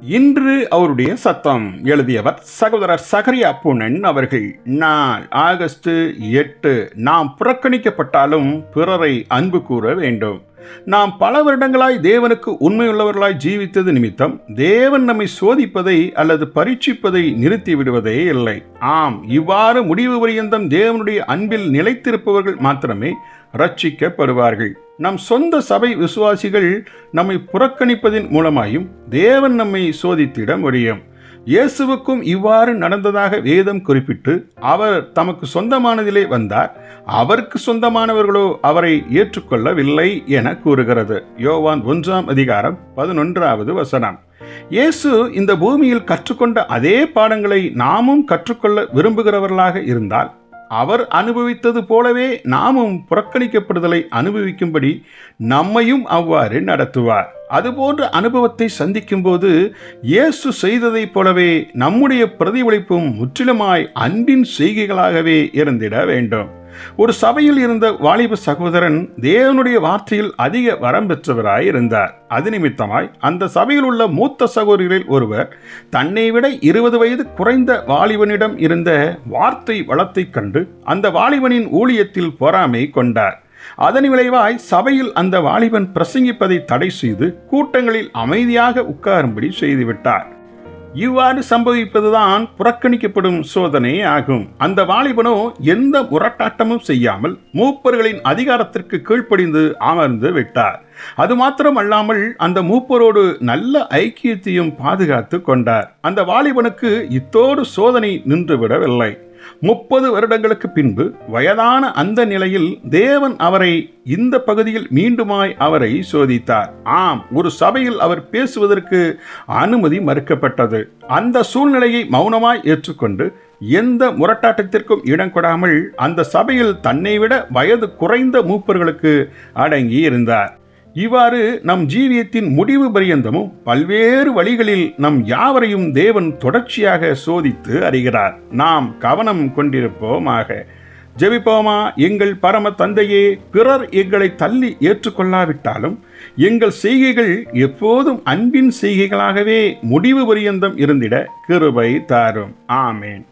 இன்று அவருடைய சத்தம் எழுதியவர் சகோதரர் சகரியா பூனன் அவர்கள். நாள் ஆகஸ்ட் எட்டு. நாம் புறக்கணிக்கப்பட்டாலும் பிறரை அன்பு கூற வேண்டும். நாம் பல வருடங்களாய் தேவனுக்கு உண்மையுள்ளவர்களாய் ஜீவித்தது நிமித்தம் தேவன் நம்மை சோதிப்பதை அல்லது பரீட்சிப்பதை நிறுத்தி விடுவதே இல்லை. ஆம் இவ்வாறு முடிவு பரியந்தம் தேவனுடைய அன்பில் நிலைத்திருப்பவர்கள் மாத்திரமே ரட்சிக்கப்படுவார்கள். நம் சொந்த சபை விசுவாசிகள் நம்மை புறக்கணிப்பதின் மூலமாயும் தேவன் நம்மை சோதித்திட முடியும் இயேசுவுக்கும் இவ்வாறு நடந்ததாக வேதம் குறிப்பிட்டு அவர் தமக்கு சொந்தமானதிலே வந்தார். அவருக்கு சொந்தமானவர்களோ அவரை ஏற்றுக்கொள்ளவில்லை என கூறுகிறது. யோவான் ஒன்றாம் அதிகாரம் பதினொன்றாவது வசனம். இயேசு இந்த பூமியில் கற்றுக்கொண்ட அதே பாடங்களை நாமும் கற்றுக்கொள்ள விரும்புகிறவர்களாக இருந்தால் அவர் அனுபவித்தது போலவே நாமும் புறக்கணிக்கப்படுதலை அனுபவிக்கும்படி நம்மையும் அவ்வாறு நடத்துவார். அதுபோன்ற அனுபவத்தை சந்திக்கும்போது இயேசு செய்ததைப் போலவே நம்முடைய பிரதிபலிப்பும் முற்றிலுமாய் அன்பின் செய்கைகளாகவே இருந்திட வேண்டும். ஒரு சபையில் இருந்த வாலிப சகோதரன் தேவனுடைய வார்த்தையில் அதிக வரம் பெற்றவராய் இருந்தார் அது நிமித்தமாய் அந்த சபையில் உள்ள மூத்த சகோதரிகளில் ஒருவர் தன்னை விட இருபது வயது குறைந்த வாலிபனிடம் இருந்த வார்த்தை வளத்தைக் கண்டு அந்த வாலிபனின் ஊழியத்தில் பொறாமை கொண்டார். அதன் விளைவாய் சபையில் அந்த வாலிபன் பிரசங்கிப்பதை தடை செய்து கூட்டங்களில் அமைதியாக உட்காரும்படி செய்துவிட்டார். இவ்வாறு சம்பவிப்பதுதான் புறக்கணிக்கப்படும் சோதனை ஆகும். அந்த வாலிபனோ எந்த முரட்டாட்டமும் செய்யாமல் மூப்பர்களின் அதிகாரத்திற்கு கீழ்ப்படிந்து அமர்ந்து விட்டார். அது மாத்திரம் அல்லாமல் அந்த மூப்பரோடு நல்ல ஐக்கியத்தையும் பாதுகாத்து கொண்டார். அந்த வாலிபனுக்கு இத்தோடு சோதனை நின்றுவிடவில்லை. முப்பது வருடங்களுக்கு பின்பு வயதான அந்த நிலையில் தேவன் அவரை இந்த பகுதியில் மீண்டுமாய் அவரை சோதித்தார். ஆம் ஒரு சபையில் அவர் பேசுவதற்கு அனுமதி மறுக்கப்பட்டது. அந்த சூழ்நிலையை மௌனமாய் ஏற்றுக்கொண்டு எந்த முரட்டாட்டத்திற்கும் இடம் கொடாமல் அந்த சபையில் தன்னை விட வயது குறைந்த மூப்பர்களுக்கு அடங்கி இருந்தார் இவ்வாறு நம் ஜீவியத்தின் முடிவு பரியந்தமும் பல்வேறு வழிகளில் நம் யாவரையும் தேவன் தொடர்ச்சியாக சோதித்து அறிகிறார். நாம் கவனம் கொண்டிருப்போமாக. ஜெபிப்போமா? எங்கள் பரம தந்தையே பிறர் எங்களை தள்ளி ஏற்றுக்கொள்ளாவிட்டாலும் எங்கள் செய்கைகள் எப்போதும் அன்பின் செய்கைகளாகவே முடிவு பரியந்தம் இருந்திட கிருபை தாரும். ஆமேன்.